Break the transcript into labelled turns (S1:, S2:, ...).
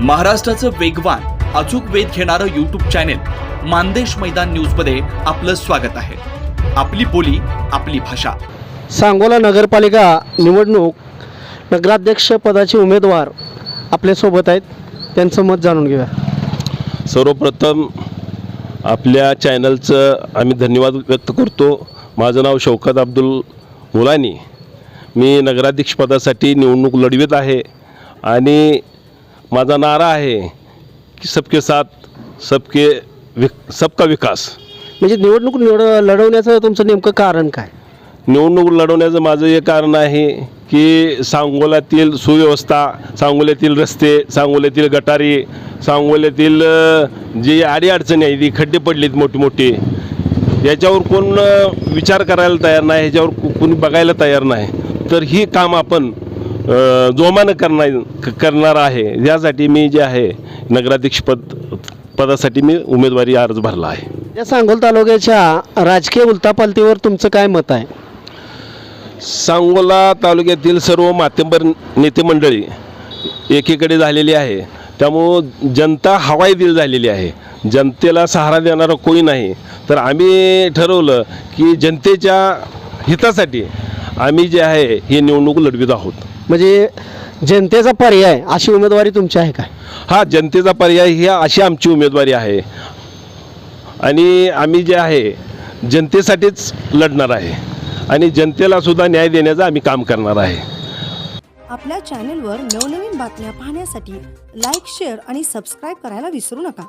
S1: महाराष्ट्राचं वेगवान अचूक वेध घेणारं युट्यूब चॅनेल मानदेश मैदान न्यूजमध्ये आपलं स्वागत आहे. आपली बोली आपली भाषा.
S2: सांगोला नगरपालिका निवडणूक नगराध्यक्ष पदाचे उमेदवार आपल्यासोबत आहेत. त्यांचं मत जाणून घेऊया.
S3: सर्वप्रथम आपल्या चॅनलचं आम्ही धन्यवाद व्यक्त करतो. माझं नाव शौकत अब्दुल मुलानी. मी नगराध्यक्षपदासाठी निवडणूक लढवित आहे. आणि माझा नारा आहे की सबके साथ सबके वि सबका विकास.
S2: म्हणजे निवडणूक निवड लढवण्याचं तुमचं नेमकं कारण काय?
S3: निवडणूक लढवण्याचं माझं हे कारण आहे की सांगोल्यातील सुव्यवस्था सांगोल्यातील रस्ते सांगोल्यातील गटारी सांगोल्यातील जी अडीअडचणी आहे ती खड्डे पडलेत मोठे मोठे याच्यावर कोण विचार करायला तयार नाही ह्याच्यावर कोणी बघायला तयार नाही. तर ही काम आपण जोमानं करणार करणार आहे. यासाठी मी जे आहे नगराध्यक्षपद पदासाठी मी उमेदवारी अर्ज भरला आहे.
S2: या सांगोल तालुक्याच्या राजकीय उलतापालतीवर तुमचं काय मत आहे?
S3: सांगोला तालुक्यातील सर्व माध्यमपर नेते मंडळी एकीकडे झालेली आहे. त्यामुळं जनता हवाई दिल झालेली आहे. जनतेला सहारा देणारं कोणी नाही. तर आम्ही ठरवलं की जनतेच्या हितासाठी आम्ही जे आहे ही निवडणूक लढवित आहोत.
S2: म्हणजे जनतेचा पर्याय अशी उमेदवारी तुमची आहे काय
S3: हा जनतेचा पर्याय ही अशी आमची उमेदवारी आहे. आणि आम्ही जे आहे जनतेसाठीच लढणार आहे. आणि जनतेला सुद्धा न्याय देण्याचं आम्ही काम करणार आहे.
S4: आपल्या चॅनेलवर नवनवीन बातम्या पाहण्यासाठी लाईक शेअर आणि सबस्क्राईब करायला विसरू नका.